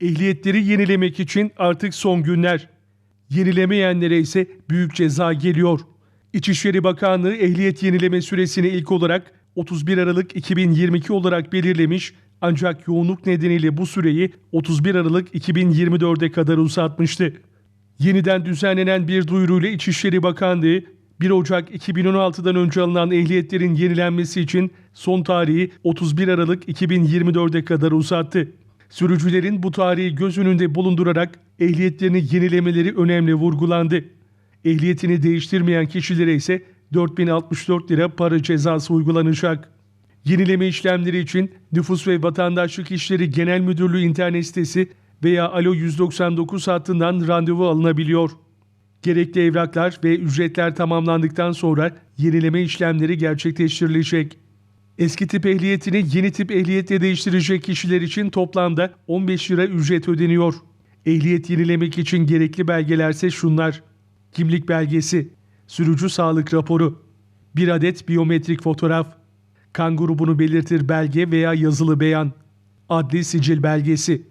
Ehliyetleri yenilemek için artık son günler. Yenilemeyenlere ise büyük ceza geliyor. İçişleri Bakanlığı ehliyet yenileme süresini ilk olarak 31 Aralık 2022 olarak belirlemiş ancak yoğunluk nedeniyle bu süreyi 31 Aralık 2024'e kadar uzatmıştı. Yeniden düzenlenen bir duyuruyla İçişleri Bakanlığı 1 Ocak 2016'dan önce alınan ehliyetlerin yenilenmesi için son tarihi 31 Aralık 2024'e kadar uzattı. Sürücülerin bu tarihi göz önünde bulundurarak ehliyetlerini yenilemeleri önemli vurgulandı. Ehliyetini değiştirmeyen kişilere ise 4064 lira para cezası uygulanacak. Yenileme işlemleri için Nüfus ve Vatandaşlık İşleri Genel Müdürlüğü internet sitesi veya Alo 199 hattından randevu alınabiliyor. Gerekli evraklar ve ücretler tamamlandıktan sonra yenileme işlemleri gerçekleştirilecek. Eski tip ehliyetini yeni tip ehliyetle değiştirecek kişiler için toplamda 15 lira ücret ödeniyor. Ehliyet yenilemek için gerekli belgelerse şunlar. Kimlik belgesi, sürücü sağlık raporu, bir adet biyometrik fotoğraf, kan grubunu belirtir belge veya yazılı beyan, adli sicil belgesi,